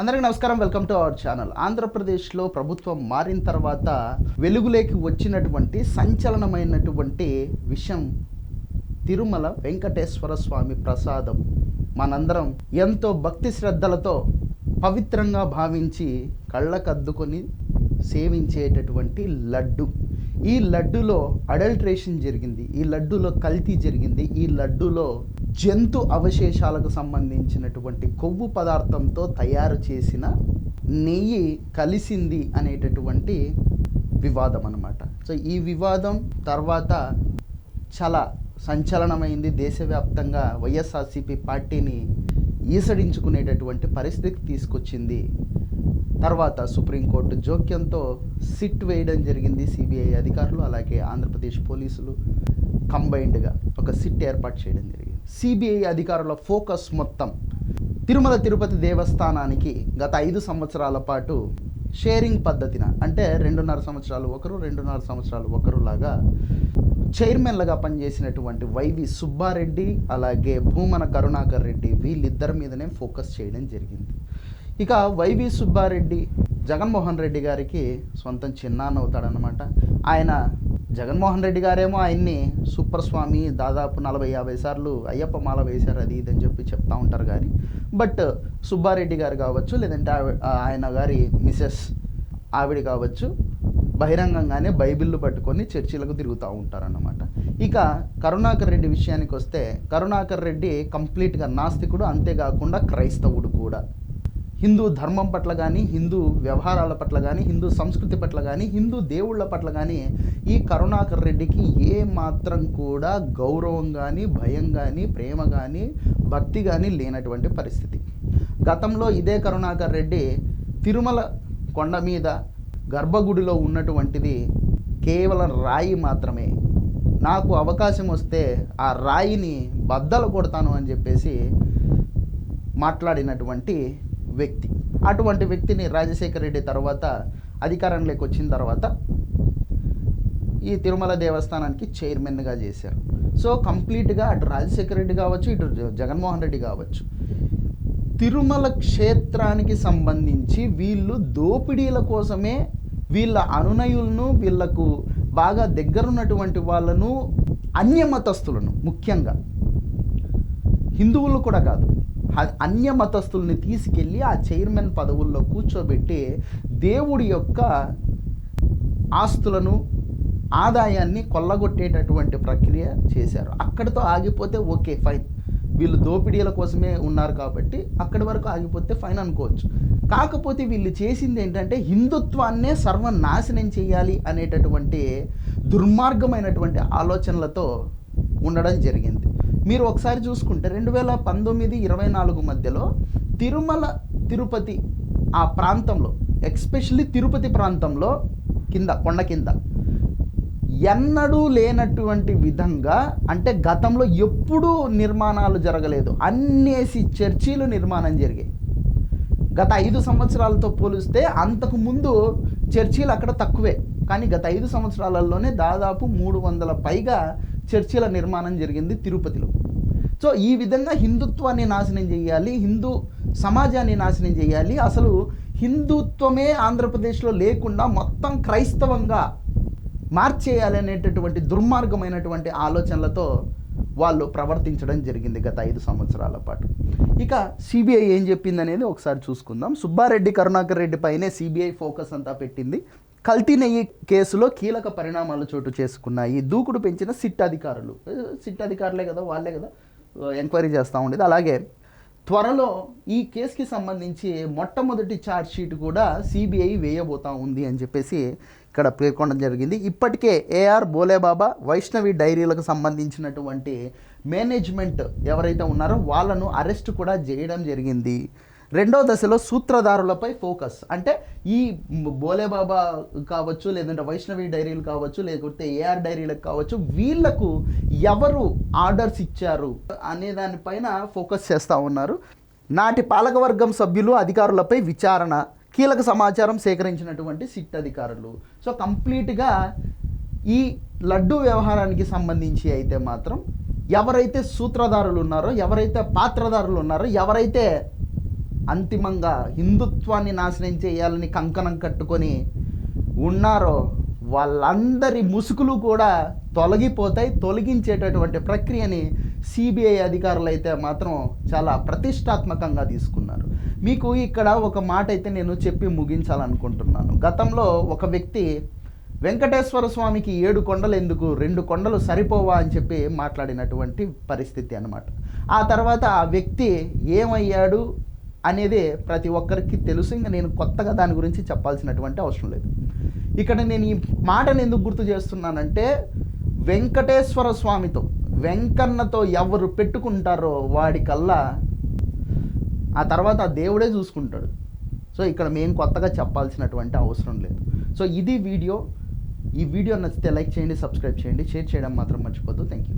అందరికీ నమస్కారం. Welcome to our channel. ఆంధ్రప్రదేశ్లో ప్రభుత్వం మారిన తర్వాత వెలుగులోకి వచ్చినటువంటి సంచలనమైనటువంటి విషయం తిరుమల వెంకటేశ్వర స్వామి ప్రసాదం. మనందరం ఎంతో భక్తి శ్రద్ధలతో పవిత్రంగా భావించి కళ్ళకద్దుకొని సేవించేటటువంటి లడ్డు. ఈ లడ్డులో అడల్ట్రేషన్ జరిగింది. ఈ లడ్డులో కల్తీ జరిగింది. ఈ లడ్డులో జంతు అవశేషాలకు సంబంధించినటువంటి కొవ్వు పదార్థంతో తయారు చేసిన నెయ్యి కలిసింది అనేటటువంటి వివాదం అన్నమాట. సో ఈ వివాదం తర్వాత చాలా సంచలనమైంది. దేశవ్యాప్తంగా వైఎస్ఆర్సీపీ పార్టీని ఈసడించుకునేటటువంటి పరిస్థితికి తీసుకొచ్చింది. తర్వాత సుప్రీంకోర్టు జోక్యంతో సిట్ వేయడం జరిగింది సిబిఐ అధికారులు అలాగే ఆంధ్రప్రదేశ్ పోలీసులు కంబైన్డ్గా ఒక సిట్ ఏర్పాటు చేయడం జరిగింది. సిబిఐ అధికారుల ఫోకస్ మొత్తం. తిరుమల తిరుపతి దేవస్థానానికి గత ఐదు సంవత్సరాల పాటు షేరింగ్ పద్ధతిన అంటే రెండున్నర సంవత్సరాలు ఒకరు రెండున్నర సంవత్సరాలు ఒకరులాగా చైర్మన్లుగా పనిచేసినటువంటి వైవి సుబ్బారెడ్డి అలాగే భూమన కరుణాకర్ రెడ్డి వీళ్ళిద్దరి మీదనే ఫోకస్ చేయడం జరిగింది. ఇక వైవి సుబ్బారెడ్డి జగన్మోహన్ రెడ్డి గారికి సొంతం చిన్నాన్న అవుతాడనమాట ఆయన జగన్మోహన్ రెడ్డి గారేమో ఆయన్ని సూపర్ స్వామి దాదాపు నలభై యాభై సార్లు అయ్యప్ప మాల వేశారు అది ఇది అని చెప్పి చెప్తా ఉంటారు కానీ బట్ సుబ్బారెడ్డి గారు కావచ్చు లేదంటే ఆవి- ఆయన గారి మిసెస్ ఆవిడ కావచ్చు బహిరంగంగానే బైబిళ్ళు పట్టుకొని చర్చిలకు తిరుగుతూ ఉంటారన్నమాట. ఇక కరుణాకర్ రెడ్డి విషయానికి వస్తే కరుణాకర్ రెడ్డి కంప్లీట్గా నాస్తికుడు అంతేకాకుండా క్రైస్తవుడు కూడా. హిందూ ధర్మం పట్ల కానీ హిందూ వ్యవహారాల పట్ల కానీ హిందూ సంస్కృతి పట్ల కానీ హిందూ దేవుళ్ళ పట్ల కానీ ఈ కరుణాకర్ రెడ్డికి ఏ మాత్రం కూడా గౌరవం కానీ భయం కానీ ప్రేమ కానీ భక్తి కానీ లేనటువంటి పరిస్థితి. గతంలో ఇదే కరుణాకర్ రెడ్డి తిరుమల కొండ మీద గర్భగుడిలో ఉన్నటువంటిది కేవలం రాయి మాత్రమే. నాకు అవకాశం వస్తే ఆ రాయిని బద్దలు కొడతాను అని చెప్పేసి మాట్లాడినటువంటి వ్యక్తి. అటువంటి వ్యక్తిని రాజశేఖర రెడ్డి తర్వాత అధికారంలోకి వచ్చిన తర్వాత ఈ తిరుమల దేవస్థానానికి చైర్మన్గా చేశారు. సో కంప్లీట్గా అటు రాజశేఖర రెడ్డి కావచ్చు ఇటు జగన్మోహన్ రెడ్డి కావచ్చు. తిరుమల క్షేత్రానికి సంబంధించి వీళ్ళు దోపిడీల కోసమే వీళ్ళ అనునయులను వీళ్ళకు బాగా దగ్గరున్నటువంటి వాళ్ళను అన్యమతస్తులను ముఖ్యంగా హిందువులు కూడా కాదు. అన్య మతస్థుల్ని తీసుకెళ్ళి ఆ చైర్మన్ పదవుల్లో కూర్చోబెట్టి దేవుడి యొక్క ఆస్తులను ఆదాయాన్ని కొల్లగొట్టేటటువంటి ప్రక్రియ చేశారు. అక్కడితో ఆగిపోతే ఓకే ఫైన్. వీళ్ళు దోపిడీల కోసమే ఉన్నారు కాబట్టి అక్కడి వరకు ఆగిపోతే ఫైన్ అనుకోవచ్చు. కాకపోతే వీళ్ళు చేసింది ఏంటంటే హిందుత్వాన్నే సర్వనాశనం చేయాలి అనేటటువంటి దుర్మార్గమైనటువంటి ఆలోచనలతో ఉండడం జరిగింది. మీరు ఒకసారి చూసుకుంటే రెండు వేల పంతొమ్మిది ఇరవై నాలుగు మధ్యలో తిరుమల తిరుపతి ఆ ప్రాంతంలో ఎక్స్పెషల్లీ తిరుపతి ప్రాంతంలో కింద కొండ కింద ఎన్నడూ లేనటువంటి విధంగా అంటే గతంలో ఎప్పుడూ నిర్మాణాలు జరగలేదు. అన్నేసి చర్చీలు నిర్మాణం జరిగాయి. గత ఐదు సంవత్సరాలతో పోలిస్తే అంతకు ముందు చర్చీలు అక్కడ తక్కువే. కానీ గత ఐదు సంవత్సరాలలోనే దాదాపు మూడు వందల పైగా చర్చిల నిర్మాణం జరిగింది తిరుపతిలో. సో ఈ విధంగా హిందుత్వాన్ని నాశనం చేయాలి హిందూ సమాజాన్ని నాశనం చేయాలి. అసలు హిందుత్వమే ఆంధ్రప్రదేశ్లో లేకుండా మొత్తం క్రైస్తవంగా మార్చేయాలి అనేటటువంటి దుర్మార్గమైనటువంటి ఆలోచనలతో వాళ్ళు ప్రవర్తించడం జరిగింది గత ఐదు సంవత్సరాల పాటు. ఇక సిబిఐ ఏం చెప్పింది అనేది ఒకసారి చూసుకుందాం. సుబ్బారెడ్డి కరుణాకర్ రెడ్డి పైనే సిబిఐ ఫోకస్ అంతా పెట్టింది. కల్తీ నెయ్యి కేసులో కీలక పరిణామాలు చోటు చేసుకున్నాయి. దూకుడు పెంచిన సిట్ అధికారులు సిట్ అధికారులే కదా వాళ్ళే కదా ఎంక్వైరీ చేస్తూ ఉండేది. అలాగే త్వరలో ఈ కేసుకి సంబంధించి మొట్టమొదటి ఛార్జ్ షీట్ కూడా సిబిఐ వేయబోతా ఉంది అని చెప్పేసి ఇక్కడ పేర్కొనడం జరిగింది. ఇప్పటికే ఏఆర్ బోలేబాబా వైష్ణవి డైరీలకు సంబంధించినటువంటి మేనేజ్మెంట్ ఎవరైతే ఉన్నారో వాళ్ళను అరెస్ట్ కూడా చేయడం జరిగింది. రెండో దశలో సూత్రధారులపై ఫోకస్. అంటే ఈ బోలేబాబా కావచ్చు లేదంటే వైష్ణవి డైరీలు కావచ్చు లేకపోతే ఏఆర్ డైరీలకు కావచ్చు వీళ్ళకు ఎవరు ఆర్డర్స్ ఇచ్చారు అనే దానిపైన ఫోకస్ చేస్తూ ఉన్నారు. నాటి పాలకవర్గం సభ్యులు అధికారులపై విచారణ కీలక సమాచారం సేకరించినటువంటి సిట్ అధికారులు. సో కంప్లీట్గా ఈ లడ్డు వ్యవహారానికి సంబంధించి అయితే మాత్రం ఎవరైతే సూత్రధారులు ఉన్నారో ఎవరైతే పాత్రధారులు ఉన్నారో ఎవరైతే అంతిమంగా హిందుత్వాన్ని నాశనం చేయాలని కంకణం కట్టుకొని ఉన్నారో వాళ్ళందరి ముసుగులు కూడా తొలగిపోతాయి తొలగించేటటువంటి ప్రక్రియని సిబిఐ అధికారులు అయితే మాత్రం చాలా ప్రతిష్టాత్మకంగా తీసుకున్నారు. మీకు ఇక్కడ ఒక మాట అయితే నేను చెప్పి ముగించాలనుకుంటున్నాను. గతంలో ఒక వ్యక్తి వెంకటేశ్వర స్వామికి ఏడు కొండలు ఎందుకు? రెండు కొండలు సరిపోవా? అని చెప్పి మాట్లాడినటువంటి పరిస్థితి అన్నమాట. ఆ తర్వాత ఆ వ్యక్తి ఏమయ్యాడు? అనేది ప్రతి ఒక్కరికి తెలుసు. ఇంకా నేను కొత్తగా దాని గురించి చెప్పాల్సినటువంటి అవసరం లేదు. ఇక్కడ నేను ఈ మాటను ఎందుకు గుర్తు చేస్తున్నానంటే వెంకటేశ్వర స్వామితో వెంకన్నతో ఎవరు పెట్టుకుంటారో వాడికల్లా ఆ తర్వాత ఆ దేవుడే చూసుకుంటాడు. సో ఇక్కడ మేము కొత్తగా చెప్పాల్సినటువంటి అవసరం లేదు. సో ఇది వీడియో. ఈ వీడియో నచ్చితే లైక్ చేయండి సబ్స్క్రైబ్ చేయండి. షేర్ చేయడం మాత్రం మర్చిపోద్దు. Thank you